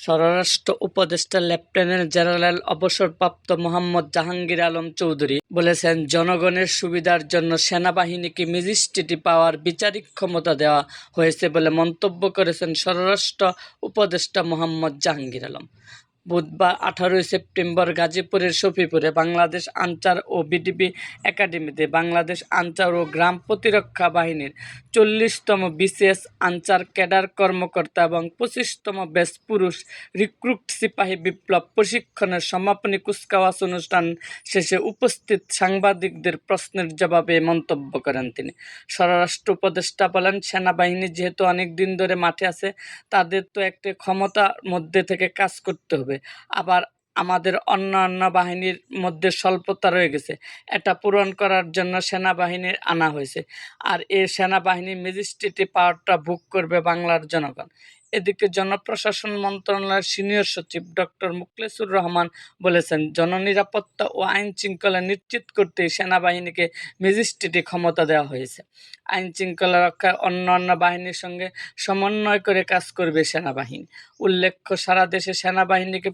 স্বরাষ্ট্র উপদেষ্টা lieutenant general অবসরপ্রাপ্ত মোহাম্মদ জাহাঙ্গীর আলম চৌধুরী বলেছেন, জনগণের সুবিধার জন্য সেনাবাহিনীকে ম্যাজিস্ট্রেটি পাওয়ার বিচারিক ক্ষমতা দেওয়া হয়েছে বলে মন্তব্য করেছেন স্বরাষ্ট্র উপদেষ্টা মোহাম্মদ জাহাঙ্গীর আলম। বুধবার আঠারোই সেপ্টেম্বর গাজীপুরের শফিপুরে বাংলাদেশ আনসার ও বিডিপি একাডেমিতে বাংলাদেশ আনসার ও গ্রাম প্রতিরক্ষা বাহিনীর চল্লিশতম বিসিএস আনসার ক্যাডার কর্মকর্তা এবং পঁচিশতম বেস পুরুষ রিক্রুট সিপাহী বিপ্লব প্রশিক্ষণের সমাপনী কুচকাওয়াজ অনুষ্ঠান শেষে উপস্থিত সাংবাদিকদের প্রশ্নের জবাবে মন্তব্য করেন তিনি। স্বরাষ্ট্র উপদেষ্টা বলেন, সেনাবাহিনী যেহেতু অনেক দিন ধরে মাঠে আছে, তাদের তো একটি ক্ষমতার মধ্যে থেকে কাজ করতে হবে। আবার আমাদের অন্যান্য বাহিনীর মধ্যে স্বল্পতা রয়ে গেছে। এটা পূরণ করার জন্য সেনাবাহিনীর আনা হয়েছে। আর এই সেনাবাহিনী ম্যাজিস্ট্রেটি পাওয়ারটা ভোগ করবে বাংলার জনগণ। এদিকে জনপ্রশাসন মন্ত্রণালয়ের সিনিয়র সচিব ডক্টর মুকলেসুর রহমান বলেছেন, জননিরাপত্তা ও আইন শৃঙ্খলা নিশ্চিত করতে সেনাবাহিনীকে ম্যাজিস্ট্রেটি ক্ষমতা দেওয়া হয়েছে। আইন শৃঙ্খলা রক্ষায় অন্য অন্য বাহিনীর সঙ্গে সমন্বয় করে কাজ করবে সেনাবাহিনী। উল্লেখ্য, সারা দেশে সেনাবাহিনীকে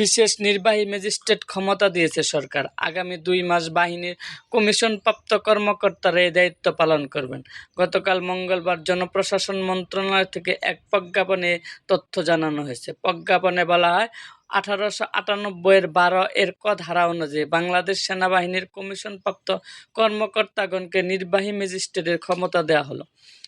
বিশেষ নির্বাহী ম্যাজিস্ট্রেট ক্ষমতা দিয়েছে সরকার। আগামী দুই মাস বাহিনীর কমিশনপ্রাপ্ত কর্মকর্তারা এই দায়িত্ব পালন করবেন। গতকাল মঙ্গলবার জনপ্রশাসন মন্ত্রণালয় থেকে এক প্রজ্ঞাপনে তথ্য জানানো হয়েছে। প্রজ্ঞাপনে বলা হয়, আঠারোশো আটানব্বইয়ের বারো এর ক ধারা অনুযায়ী বাংলাদেশ সেনাবাহিনীর কমিশনপ্রাপ্ত কর্মকর্তাগণকে নির্বাহী ম্যাজিস্ট্রেটের ক্ষমতা দেওয়া হলো।